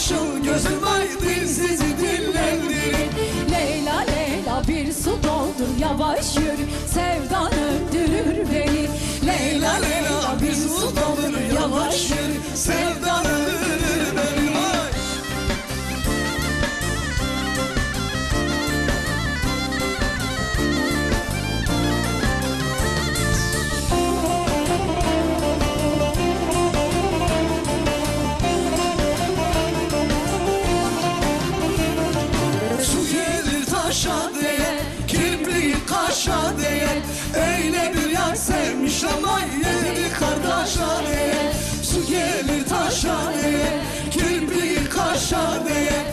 başım gözüm aydın sizi dinlendirin Leyla Leyla bir su doldur yavaş yürü. Sevdan Kaşa değer Öyle bir yar sevmiş ama yedi kardeşa değer Su gelir taşa değer Kirpiği kaşa değer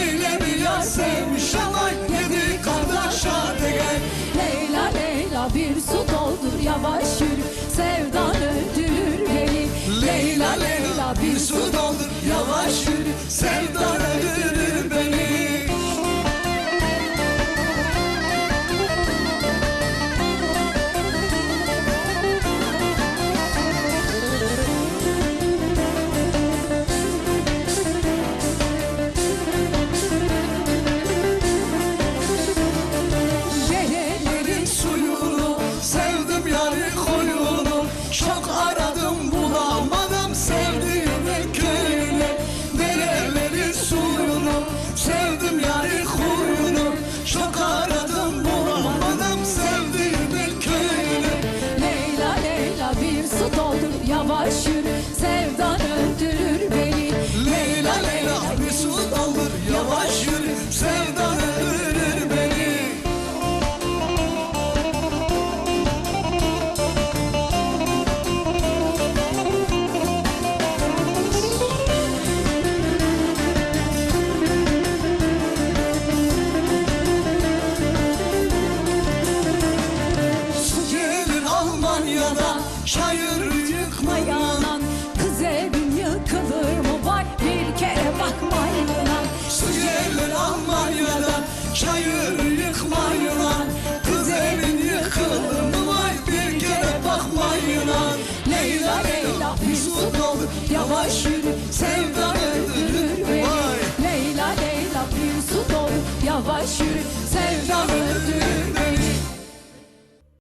Öyle bir yar sevmiş ama yedi kardeşa değer Leyla Leyla bir su doldur yavaş yürü. Sevdan öldürür beni. Leyla Leyla bir su doldur yavaş yürü. Sevdan Çayır yıkma yanan Kız evin yıkılır mı? Vay Bir kere bakma yılan Su gelir Almanya'dan Çayır yıkma yılan Kız evin yıkılır mı? Vay Bir kere bakma yılan Leyla Leyla bir su doldur Yavaş yürü sevda öldürür beni. Leyla Leyla bir su doldur Yavaş yürü sevda